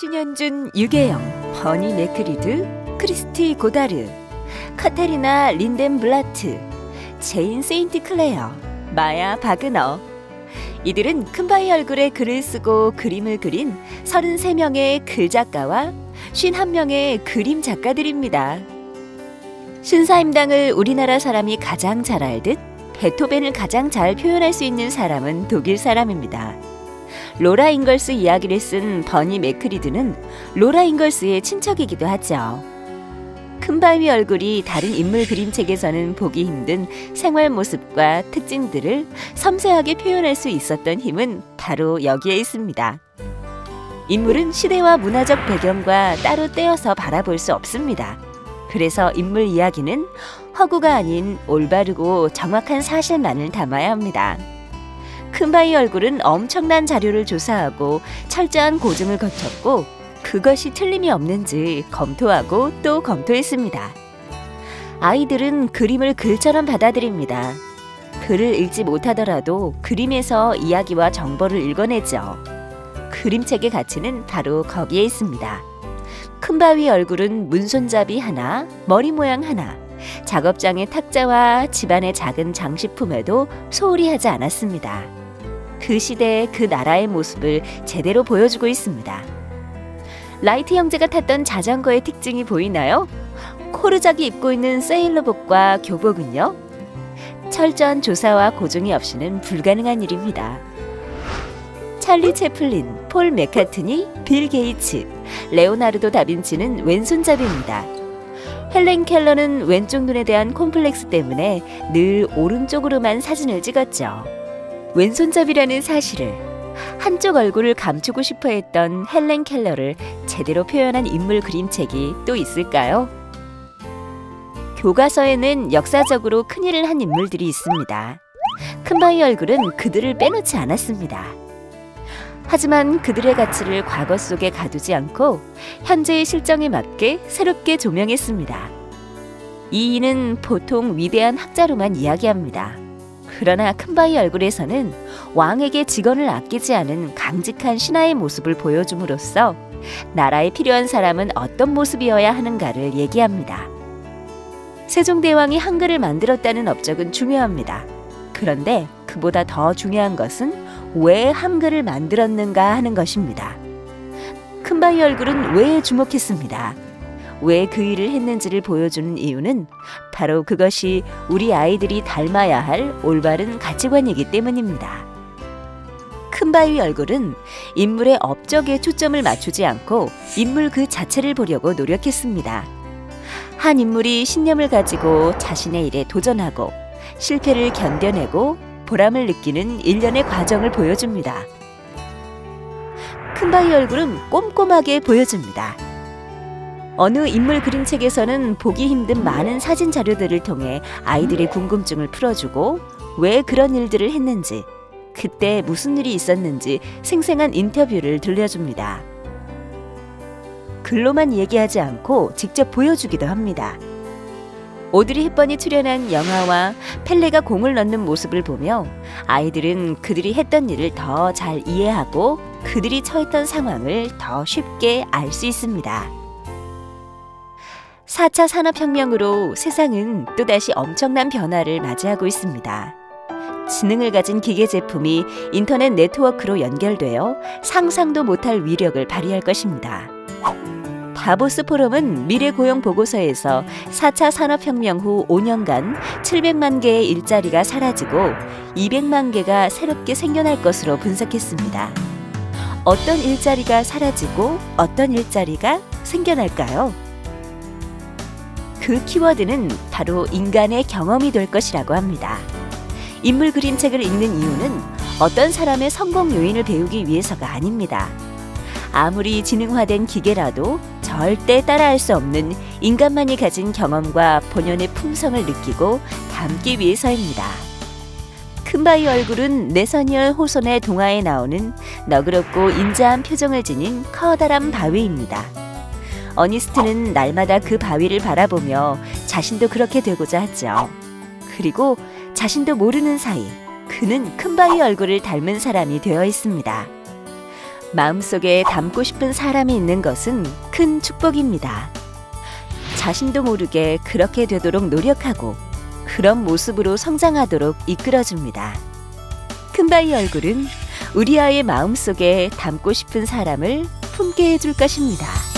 신현준, 유계영, 버니 맥크리드, 크리스티 고다르, 카테리나 린덴블라트, 제인 세인트 클레어, 마야 바그너. 이들은 큰바위 얼굴에 글을 쓰고 그림을 그린 33명의 글작가와 51명의 그림 작가들입니다. 신사임당을 우리나라 사람이 가장 잘 알듯 베토벤을 가장 잘 표현할 수 있는 사람은 독일 사람입니다. 로라 잉걸스 이야기를 쓴 버니 맥크리드는 로라 잉걸스의 친척이기도 하죠. 큰바위 얼굴이 다른 인물 그림책에서는 보기 힘든 생활 모습과 특징들을 섬세하게 표현할 수 있었던 힘은 바로 여기에 있습니다. 인물은 시대와 문화적 배경과 따로 떼어서 바라볼 수 없습니다. 그래서 인물 이야기는 허구가 아닌 올바르고 정확한 사실만을 담아야 합니다. 큰바위 얼굴은 엄청난 자료를 조사하고 철저한 고증을 거쳤고 그것이 틀림이 없는지 검토하고 또 검토했습니다. 아이들은 그림을 글처럼 받아들입니다. 글을 읽지 못하더라도 그림에서 이야기와 정보를 읽어내죠. 그림책의 가치는 바로 거기에 있습니다. 큰 바위 얼굴은 문손잡이 하나, 머리 모양 하나, 작업장의 탁자와 집안의 작은 장식품에도 소홀히 하지 않았습니다. 그 시대의 그 나라의 모습을 제대로 보여주고 있습니다. 라이트 형제가 탔던 자전거의 특징이 보이나요? 코르작이 입고 있는 세일러복과 교복은요? 철저한 조사와 고증이 없이는 불가능한 일입니다. 찰리 채플린, 폴 맥카트니, 빌 게이츠, 레오나르도 다빈치는 왼손잡이입니다. 헬렌 켈러는 왼쪽 눈에 대한 콤플렉스 때문에 늘 오른쪽으로만 사진을 찍었죠. 왼손잡이라는 사실을 한쪽 얼굴을 감추고 싶어 했던 헬렌 켈러를 제대로 표현한 인물 그림책이 또 있을까요? 교과서에는 역사적으로 큰일을 한 인물들이 있습니다. 큰바위 얼굴은 그들을 빼놓지 않았습니다. 하지만 그들의 가치를 과거 속에 가두지 않고 현재의 실정에 맞게 새롭게 조명했습니다. 이 이는 보통 위대한 학자로만 이야기합니다. 그러나 큰바위 얼굴에서는 왕에게 직원을 아끼지 않은 강직한 신하의 모습을 보여줌으로써 나라에 필요한 사람은 어떤 모습이어야 하는가를 얘기합니다. 세종대왕이 한글을 만들었다는 업적은 중요합니다. 그런데 그보다 더 중요한 것은 왜 한글을 만들었는가 하는 것입니다. 큰바위 얼굴은 왜 주목했습니다. 왜 그 일을 했는지를 보여주는 이유는 바로 그것이 우리 아이들이 닮아야 할 올바른 가치관이기 때문입니다. 큰바위 얼굴은 인물의 업적에 초점을 맞추지 않고 인물 그 자체를 보려고 노력했습니다. 한 인물이 신념을 가지고 자신의 일에 도전하고 실패를 견뎌내고 보람을 느끼는 일련의 과정을 보여줍니다. 큰바위 얼굴은 꼼꼼하게 보여줍니다. 어느 인물 그림책에서는 보기 힘든 많은 사진 자료들을 통해 아이들의 궁금증을 풀어주고 왜 그런 일들을 했는지, 그때 무슨 일이 있었는지 생생한 인터뷰를 들려줍니다. 글로만 얘기하지 않고 직접 보여주기도 합니다. 오드리 헵번이 출연한 영화와 펠레가 공을 넣는 모습을 보며 아이들은 그들이 했던 일을 더 잘 이해하고 그들이 처했던 상황을 더 쉽게 알 수 있습니다. 4차 산업혁명으로 세상은 또다시 엄청난 변화를 맞이하고 있습니다. 지능을 가진 기계 제품이 인터넷 네트워크로 연결되어 상상도 못할 위력을 발휘할 것입니다. 다보스 포럼은 미래 고용 보고서에서 4차 산업혁명 후 5년간 700만 개의 일자리가 사라지고 200만 개가 새롭게 생겨날 것으로 분석했습니다. 어떤 일자리가 사라지고 어떤 일자리가 생겨날까요? 그 키워드는 바로 인간의 경험이 될 것이라고 합니다. 인물 그림책을 읽는 이유는 어떤 사람의 성공 요인을 배우기 위해서가 아닙니다. 아무리 지능화된 기계라도 절대 따라할 수 없는 인간만이 가진 경험과 본연의 품성을 느끼고 담기 위해서입니다. 큰바위 얼굴은 내선열 호손의 동화에 나오는 너그럽고 인자한 표정을 지닌 커다란 바위입니다. 어니스트는 날마다 그 바위를 바라보며 자신도 그렇게 되고자 하죠. 그리고 자신도 모르는 사이 그는 큰 바위 얼굴을 닮은 사람이 되어 있습니다. 마음속에 담고 싶은 사람이 있는 것은 큰 축복입니다. 자신도 모르게 그렇게 되도록 노력하고 그런 모습으로 성장하도록 이끌어줍니다. 큰 바위 얼굴은 우리 아이의 마음속에 담고 싶은 사람을 품게 해줄 것입니다.